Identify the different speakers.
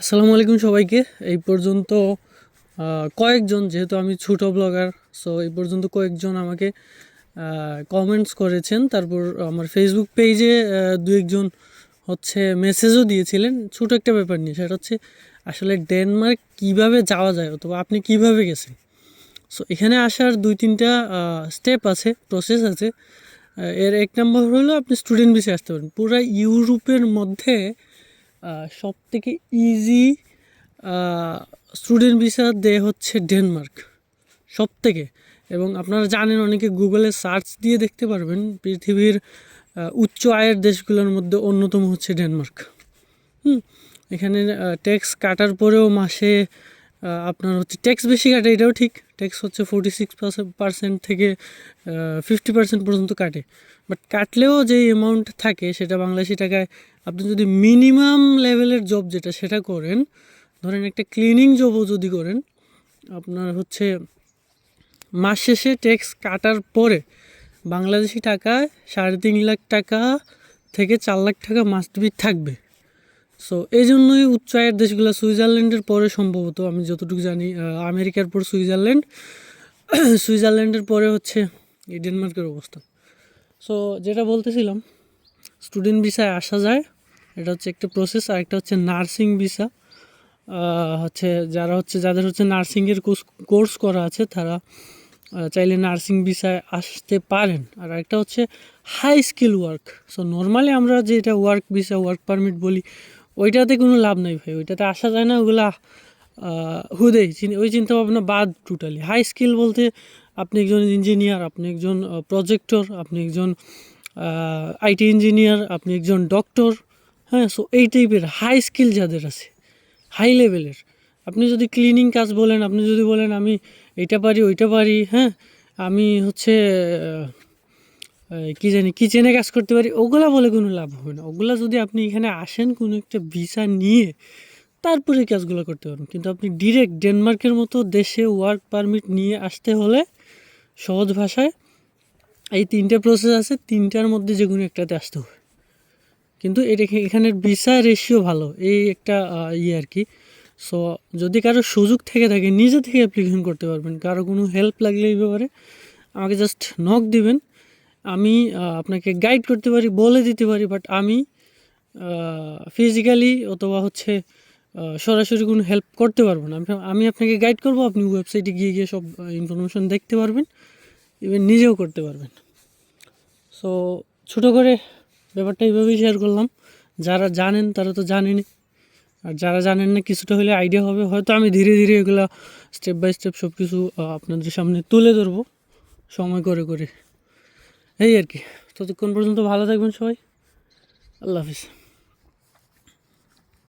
Speaker 1: আসসালামু আলাইকুম সবাইকে। এই পর্যন্ত কয়েকজন, যেহেতু আমি ছোটো ব্লগার সো এই পর্যন্ত কয়েকজন আমাকে কমেন্টস করেছেন। তারপর আমার ফেসবুক পেজে দু একজন হচ্ছে মেসেজও দিয়েছিলেন। ছোটো একটা ব্যাপার নিয়ে, সেটা হচ্ছে আসলে ডেনমার্ক কীভাবে যাওয়া যায়, অথবা আপনি কীভাবে গেছেন? সো এখানে আসার দুই তিনটা স্টেপ আছে প্রসেস আছে। এর এক নম্বর হলো আপনি স্টুডেন্ট বেশি আসতে পারেন। পুরো ইউরোপের মধ্যে সব থেকে ইজি স্টুডেন্ট ভিসা দেয় হচ্ছে ডেনমার্ক সব থেকে এবং আপনারা জানেন, অনেকে গুগলে সার্চ দিয়ে দেখতে পারবেন, পৃথিবীর উচ্চ আয়ের দেশগুলোর মধ্যে অন্যতম হচ্ছে ডেনমার্ক হুম, এখানে ট্যাক্স কাটার পরেও মাসে আপনার হচ্ছে ট্যাক্স বেশি কাটে, এটাও ঠিক। ট্যাক্স হচ্ছে ফোর্টি সিক্স পার্সেন্ট থেকে ফিফটি পার্সেন্ট পর্যন্ত কাটে। বাট কাটলেও যে অ্যামাউন্ট থাকে, সেটা বাংলাদেশি টাকায় আপনি যদি মিনিমাম লেভেলের জব যেটা, সেটা করেন, ধরেন একটা ক্লিনিং জবও যদি করেন, আপনার হচ্ছে মাস শেষে ট্যাক্স কাটার পরে বাংলাদেশি টাকায় সাড়ে তিন লাখ টাকা থেকে চার লাখ টাকা মাস্ট বি থাকবে। সো এই জন্যই উচ্চ আয়ের দেশগুলো সুইজারল্যান্ডের পরে সম্ভবত, আমি যতটুকু জানি আমেরিকার পর সুইজারল্যান্ড। সুইজারল্যান্ডের পরে হচ্ছে এই ডেনমার্কের অবস্থা। সো যেটা বলতেছিলাম স্টুডেন্ট ভিসায় আসা যায়, এটা হচ্ছে একটা প্রসেস আর একটা হচ্ছে নার্সিং ভিসা হচ্ছে যারা হচ্ছে, যাদের হচ্ছে নার্সিংয়ের কোর্স কোর্স করা আছে, তারা চাইলে নার্সিং ভিসায় আসতে পারেন। আর একটা হচ্ছে high skill work so normally আমরা যেটা ওয়ার্ক ভিসা ওয়ার্ক পারমিট বলি ওইটাতে কোনো লাভ নাই ভাই, ওইটাতে আসা যায় না, ওগুলা হুদেই ওই চিন্তা ভাবনা বাদ টোটালি হাই স্কিল বলতে আপনি একজন ইঞ্জিনিয়ার আপনি একজন প্রজেক্টর আপনি একজন আইটি ইঞ্জিনিয়ার আপনি একজন ডক্টর হ্যাঁ সো এই টাইপের হাই স্কিল যাদের আছে হাই লেভেলের আপনি যদি ক্লিনিং কাজ বলেন, আপনি যদি বলেন, আমি এইটা পারি, ওইটা পারি হ্যাঁ আমি হচ্ছে কি জানি কিচেনে কাজ করতে পারি? ওগুলা বলে কোনো লাভ হবে না। ওগুলা যদি আপনি এখানে আসেন কোনো একটা ভিসা নিয়ে, তারপরে কাজগুলো করতে পারবেন। কিন্তু আপনি ডিরেক্ট ডেনমার্কের মতো দেশে ওয়ার্ক পারমিট নিয়ে আসতে হলে সহজ ভাষায় এই তিনটে প্রসেস আছে, তিনটার মধ্যে যে কোনো একটাতে আসতে হবে। কিন্তু এটা এখানের ভিসা রেশিও ভালো, এই একটা ইয়ে আর কি। সো যদি কারও সুযোগ থেকে থাকে, নিজে থেকে অ্যাপ্লিকেশন করতে পারবেন। কারও কোনো হেল্প লাগলে এই ব্যাপারে আমাকে জাস্ট নক দিবেন। আমি আপনাকে গাইড করতে পারি, বলে দিতে পারি বাট আমি ফিজিক্যালি অথবা হচ্ছে সরাসরি কোনো হেল্প করতে পারব না। আমি- আপনাকে গাইড করব, আপনি ওয়েবসাইটে গিয়ে গিয়ে সব ইনফরমেশন দেখতে পারবেন ইভেন নিজেও করতে পারবেন। সো ছোটো করে ব্যাপারটা এইভাবেই শেয়ার করলাম। যারা জানেন, তারা তো জানেনি আর যারা জানেন না, কিছুটা হলে আইডিয়া হবে। হয়তো আমি ধীরে ধীরে এগুলো স্টেপ বাই স্টেপ সব কিছু আপনাদের সামনে তুলে ধরবো। সময় করে করে। এই আর কি। ততক্ষণ পর্যন্ত ভালো থাকবেন সবাই। আল্লাহ হাফিজ।